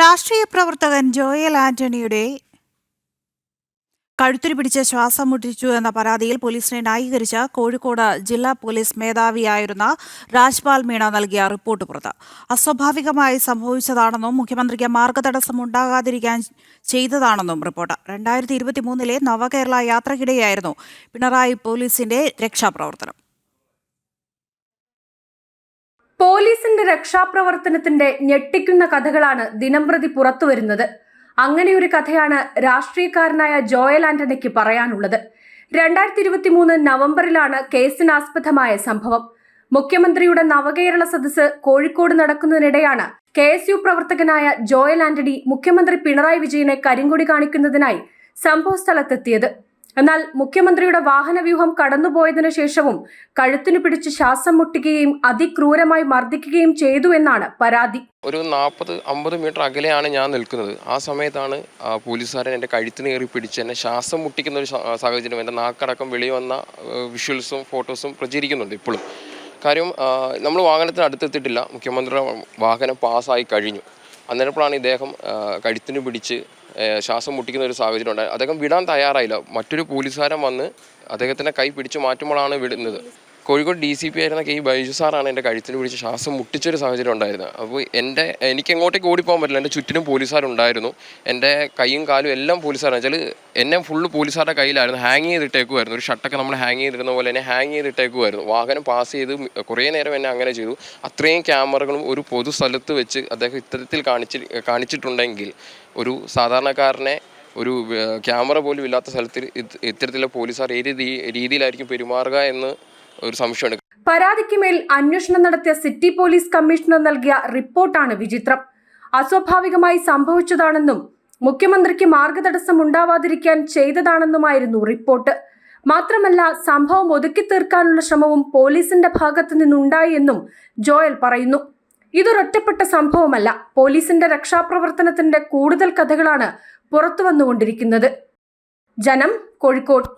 രാഷ്ട്രീയ പ്രവർത്തകൻ ജോയൽ ആന്റണിയുടെ കഴുത്തിരി പിടിച്ച് ശ്വാസം മുട്ടിച്ചു എന്ന പരാതിയിൽ പോലീസിനെ ന്യായീകരിച്ച കോഴിക്കോട് ജില്ലാ പോലീസ് മേധാവിയായിരുന്ന രാജ്പാൽ മീണ നൽകിയ റിപ്പോർട്ട് പുറത്ത്. അസ്വാഭാവികമായി സംഭവിച്ചതാണെന്നും മുഖ്യമന്ത്രിക്ക് മാർഗതടസ്സം ഉണ്ടാകാതിരിക്കാൻ ചെയ്തതാണെന്നും റിപ്പോർട്ട്. രണ്ടായിരത്തി ഇരുപത്തി മൂന്നിലെ നവകേരള യാത്രക്കിടെയായിരുന്നു പിണറായി പോലീസിന്റെ രക്ഷാപ്രവർത്തനം. പോലീസിന്റെ രക്ഷാപ്രവർത്തനത്തിന്റെ ഞെട്ടിക്കുന്ന കഥകളാണ് ദിനംപ്രതി പുറത്തുവരുന്നത്. അങ്ങനെയൊരു കഥയാണ് രാഷ്ട്രീയക്കാരനായ ജോയൽ ആന്റണിക്ക് പറയാനുള്ളത്. രണ്ടായിരത്തി ഇരുപത്തി മൂന്ന് നവംബറിലാണ് കേസിനാസ്പദമായ സംഭവം. മുഖ്യമന്ത്രിയുടെ നവകേരള സദസ്സ് കോഴിക്കോട് നടക്കുന്നതിനിടെയാണ് കെ എസ് യു പ്രവർത്തകനായ ജോയൽ ആന്റണി മുഖ്യമന്ത്രി പിണറായി വിജയനെ കരിങ്കൊടി കാണിക്കുന്നതിനായി സംഭവസ്ഥലത്തെത്തിയത്. എന്നാൽ മുഖ്യമന്ത്രിയുടെ വാഹനവ്യൂഹം കടന്നുപോയതിനു ശേഷവും കഴുത്തിനു പിടിച്ച് ശ്വാസം മുട്ടിക്കുകയും അതിക്രൂരമായി മർദ്ദിക്കുകയും ചെയ്തു എന്നാണ് പരാതി. ഒരു നാൽപ്പത് അമ്പത് മീറ്റർ അകലെയാണ് ഞാൻ നിൽക്കുന്നത്. ആ സമയത്താണ് പോലീസുകാരൻ എന്റെ കഴുത്തിന് കയറി പിടിച്ച് എന്നെ ശ്വാസം മുട്ടിക്കുന്ന ഒരു സാഹചര്യം എന്റെ നാക്കടക്കം വെളി വന്ന വിഷ്വൽസും ഫോട്ടോസും പ്രചരിക്കുന്നുണ്ട് ഇപ്പോഴും. കാര്യം നമ്മൾ വാഹനത്തിന് അടുത്തെത്തിയിട്ടില്ല. മുഖ്യമന്ത്രിയുടെ വാഹനം പാസ്സായി കഴിഞ്ഞു. അന്നേരപ്പോഴാണ് ഇദ്ദേഹം കഴുത്തിന് പിടിച്ച് ശ്വാസം മുട്ടിക്കുന്ന ഒരു സാഹചര്യം ഉണ്ടായി. അദ്ദേഹം വിടാൻ തയ്യാറായില്ല. മറ്റൊരു പോലീസുകാരൻ വന്ന് അദ്ദേഹത്തിന്റെ കൈ പിടിച്ചു മാറ്റുമ്പോഴാണ് വിടുന്നത്. കോഴിക്കോട് ഡി സി പി ആയിരുന്ന കെ ബൈജു സാറാണ് എന്റെ കഴുത്തിന് പിടിച്ച് ശ്വാസം മുട്ടിച്ചൊരു സാഹചര്യം ഉണ്ടായിരുന്നത്. അപ്പോൾ എന്റെ എനിക്ക് എങ്ങോട്ടേക്ക് ഓടിപ്പോകാൻ പറ്റില്ല. എന്റെ ചുറ്റിനും പോലീസുകാരുണ്ടായിരുന്നു. എന്റെ കൈയും കാലും എല്ലാം പോലീസുകാരാണ്. വെച്ചാൽ എന്നെ ഫുള്ള് പോലീസുകാരുടെ കയ്യിലായിരുന്നു. ഹാങ് ചെയ്തിട്ടേക്കുമായിരുന്നു ഒരു ഷട്ടൊക്കെ നമ്മൾ ഹാങ് ചെയ്തിരുന്ന പോലെ തന്നെ ഹാങ് ചെയ്തിട്ടേക്കുമായിരുന്നു വാഹനം പാസ് ചെയ്ത് കുറേ നേരം എന്നെ അങ്ങനെ ചെയ്തു. അത്രയും ക്യാമറകളും ഒരു പൊതു സ്ഥലത്ത് വെച്ച് അദ്ദേഹം ഇത്തരത്തിൽ കാണിച്ച് കാണിച്ചിട്ടുണ്ടെങ്കിൽ ഒരു സാധാരണക്കാരനെ ഒരു ക്യാമറ പോലും ഇല്ലാത്ത സ്ഥലത്തിൽ ഇത് ഇത്തരത്തിലുള്ള പോലീസുകാർ ഏത് രീതിയിലായിരിക്കും പെരുമാറുക എന്ന് ഒരു സംശയമുണ്ട് പരാതിക്ക് മേൽ അന്വേഷണം നടത്തിയ സിറ്റി പോലീസ് കമ്മീഷണർ നൽകിയ റിപ്പോർട്ടാണ് വിചിത്രം. അസ്വാഭാവികമായി സംഭവിച്ചതാണെന്നും മുഖ്യമന്ത്രിക്ക് മാർഗതടസ്സം ഉണ്ടാവാതിരിക്കാൻ ചെയ്തതാണെന്നുമായിരുന്നു റിപ്പോർട്ട്. മാത്രമല്ല സംഭവം ഒതുക്കി തീർക്കാനുള്ള ശ്രമവും പോലീസിന്റെ ഭാഗത്തു നിന്നുണ്ടായി എന്നും ജോയൽ പറയുന്നു. ഇതൊരൊറ്റപ്പെട്ട സംഭവമല്ല പോലീസിന്റെ രക്ഷാപ്രവർത്തനത്തിന്റെ കൂടുതൽ കഥകളാണ് പുറത്തു വന്നുകൊണ്ടിരിക്കുന്നത് ജനം കോഴിക്കോട്.